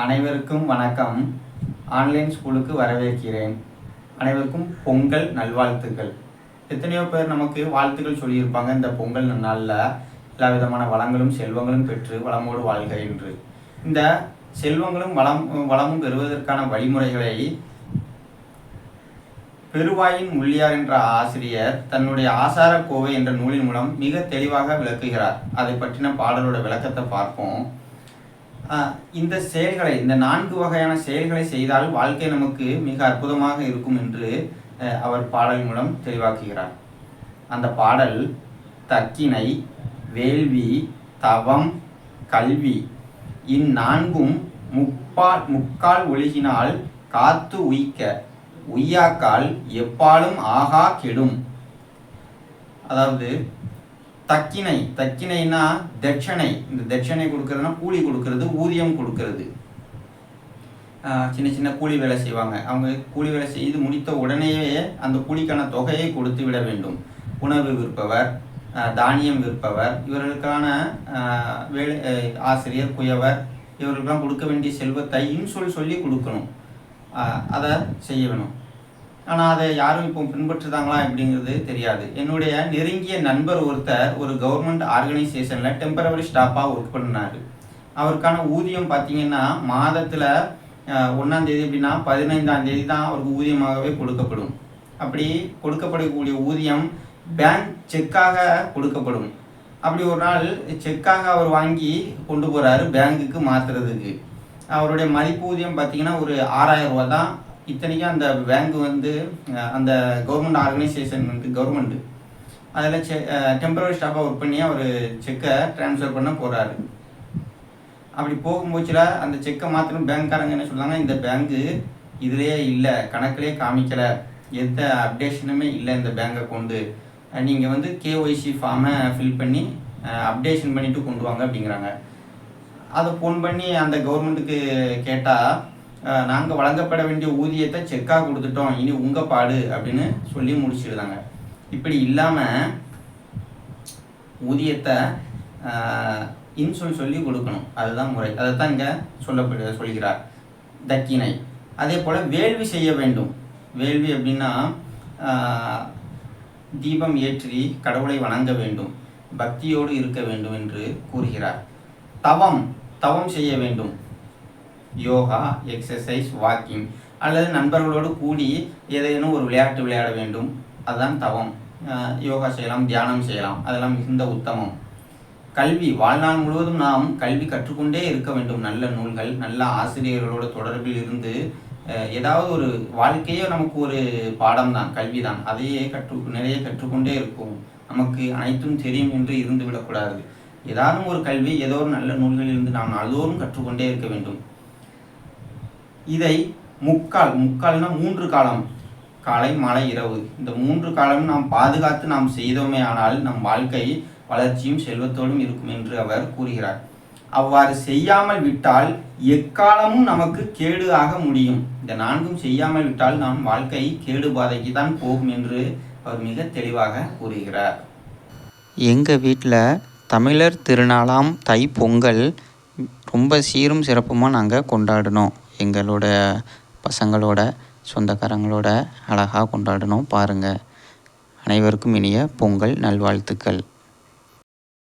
அனைவருக்கும் வணக்கம். ஆன்லைன் ஸ்கூலுக்கு வரவேற்கிறேன். அனைவருக்கும் பொங்கல் நல்வாழ்த்துக்கள். எத்தனையோ பேர் நமக்கு வாழ்த்துக்கள் சொல்லியிருப்பாங்க. இந்த பொங்கல் நாளில் எல்லா விதமான வளங்களும் செல்வங்களும் பெற்று வளமோடு வாழ்க என்று. இந்த செல்வங்களும் வளம் வளமும் பெறுவதற்கான வழிமுறைகளை பெருவாயின் முள்ளியார் என்ற ஆசிரியர் தன்னுடைய ஆசார கோவை என்ற நூலின் மூலம் மிக தெளிவாக விளக்குகிறார். அதை பற்றின பாடலோட விளக்கத்தை பார்ப்போம். இந்த செயல்களை இந்த நான்கு வகையான செயல்களை செய்தால் வாழ்க்கை நமக்கு மிக அற்புதமாக இருக்கும் என்று அவர் பாடல் மூலம் தெளிவாக்குகிறார். அந்த பாடல் தக்கினை வேள்வி தவம் கல்வி இந்நான்கும் முப்பால் முக்கால் ஒழுகினால் காத்து உய்க்க உய்யாக்கால் எப்பாலும் ஆகா கெடும். அதாவது தக்கினை தக்கினைனா தட்சணை. இந்த தட்சணை கொடுக்கறதுனா கூலி கொடுக்கறது ஊதியம் கொடுக்கறது. சின்ன சின்ன கூலி வேலை செய்வாங்க. அவங்க கூலி வேலை செய்து முடித்த உடனேயே அந்த கூலிக்கான தொகையை கொடுத்து விட வேண்டும். உணவு விற்பவர் தானியம் விற்பவர் இவர்களுக்கான வேலை ஆசிரியர் குயவர் இவர்களுக்கெல்லாம் கொடுக்க வேண்டிய செல்வத்தை இன்சொல் சொல்லி கொடுக்கணும். அதை செய்ய வேணும். ஆனால் அதை யாரும் இப்போ பின்பற்றுதாங்களா அப்படிங்கிறது தெரியாது. என்னுடைய நெருங்கிய நண்பர் ஒருத்தர் ஒரு கவர்மெண்ட் ஆர்கனைசேஷனில் டெம்பரவரி ஸ்டாஃபாக ஒர்க் பண்ணார் அவருக்கான ஊதியம் பார்த்தீங்கன்னா மாதத்தில் ஒன்றாம் தேதி அப்படின்னா பதினைந்தாம் தேதி தான் அவருக்கு ஊதியமாகவே கொடுக்கப்படும். அப்படி கொடுக்கப்படக்கூடிய ஊதியம் பேங்க் செக்காக கொடுக்கப்படும். அப்படி ஒரு நாள் செக்காக அவர் வாங்கி கொண்டு போகிறாரு பேங்குக்கு மாற்றுறதுக்கு அவருடைய மதிப்பு ஊதியம் பார்த்தீங்கன்னா ஒரு ஆறாயிரம் ரூபா தான் இத்தனைக்கும் அந்த பேங்க் வந்து அந்த கவர்மெண்ட் ஆர்கனைசேஷன் வந்து கவர்மெண்ட் அதில் செ டெம்பரரி ஸ்டாஃபாக ஒர்க் பண்ணி அவர் செக்கை ட்ரான்ஸ்ஃபர் பண்ண போகிறாரு அப்படி போகும்போச்சுல அந்த செக்கை மாற்றணும் பேங்க்காரங்க என்ன சொல்றாங்க இந்த பேங்க்கு இதுலேயே இல்லை கணக்கிலே காமிக்கலை. எந்த அப்டேஷனுமே இல்லை இந்த பேங்கை கொண்டு. நீங்கள் வந்து கேஒய்சி ஃபார்மை ஃபில் பண்ணி அப்டேஷன் பண்ணிவிட்டு கொண்டு வாங்க அப்படிங்கிறாங்க. அதை ஃபோன் பண்ணி அந்த கவர்மெண்ட்டுக்கு கேட்டால் நாங்கள் வழங்கப்பட வேண்டிய ஊதியத்தை செக்காக கொடுத்துட்டோம். இனி உங்கள் பாடு அப்படின்னு சொல்லி முடிச்சிடுறாங்க இப்படி இல்லாமல் ஊதியத்தை இன்சொல் சொல்லி கொடுக்கணும். அதுதான் முறை. அதை தான் இங்கே சொல்லப்படு சொல்கிறார். தக்கினை அதே போல் வேள்வி செய்ய வேண்டும். வேள்வி அப்படின்னா தீபம் ஏற்றி கடவுளை வணங்க வேண்டும். பக்தியோடு இருக்க வேண்டும் என்று கூறுகிறார். தவம். தவம் செய்ய வேண்டும். யோகா எக்ஸசைஸ் வாக்கிங் அல்லது நண்பர்களோடு கூடி ஏதேனும் ஒரு விளையாட்டு விளையாட வேண்டும். அதுதான் தவம். யோகா செய்யலாம் தியானம் செய்யலாம். அதெல்லாம் மிகுந்த உத்தமம். கல்வி. வாழ்நாள் முழுவதும் நாம் கல்வி கற்றுக்கொண்டே இருக்க வேண்டும். நல்ல நூல்கள் நல்ல ஆசிரியர்களோட தொடர்பில் இருந்து ஏதாவது ஒரு வாழ்க்கையே நமக்கு ஒரு பாடம் தான் கல்வி தான் அதையே கற்று நிறைய கற்றுக்கொண்டே இருக்கும் நமக்கு அனைத்தும் தெரியும் என்று இருந்து விடக்கூடாது ஏதாவது ஒரு கல்வி ஏதோ ஒரு நல்ல நூல்களில் இருந்து நாம் நாள்தோறும் கற்றுக்கொண்டே இருக்க வேண்டும். இதை முக்கால் முக்கால்னா மூன்று காலம். காலை மாலை இரவு. இந்த மூன்று காலம் நாம் பாதுகாத்து நாம் செய்தோமே ஆனால் நம் வாழ்க்கை வளர்ச்சியும் செல்வத்தோடும் இருக்கும் என்று அவர் கூறுகிறார். அவ்வாறு செய்யாமல் விட்டால் எக்காலமும் நமக்கு கேடு ஆக முடியும். இந்த நான்கும் செய்யாமல் விட்டால் நம் வாழ்க்கை கேடு பாதைக்கு தான் போகும் என்று அவர் மிக தெளிவாக கூறுகிறார். எங்கள் வீட்டில் தமிழர் திருநாளாம் தை பொங்கல் ரொம்ப சீரும் சிறப்புமாக நாங்கள் கொண்டாடினோம். எங்களோட பசங்களோட சொந்தக்காரங்களோட அழகாக கொண்டாடினோம் பாருங்கள் அனைவருக்கும் இனிய பொங்கல் நல்வாழ்த்துக்கள்.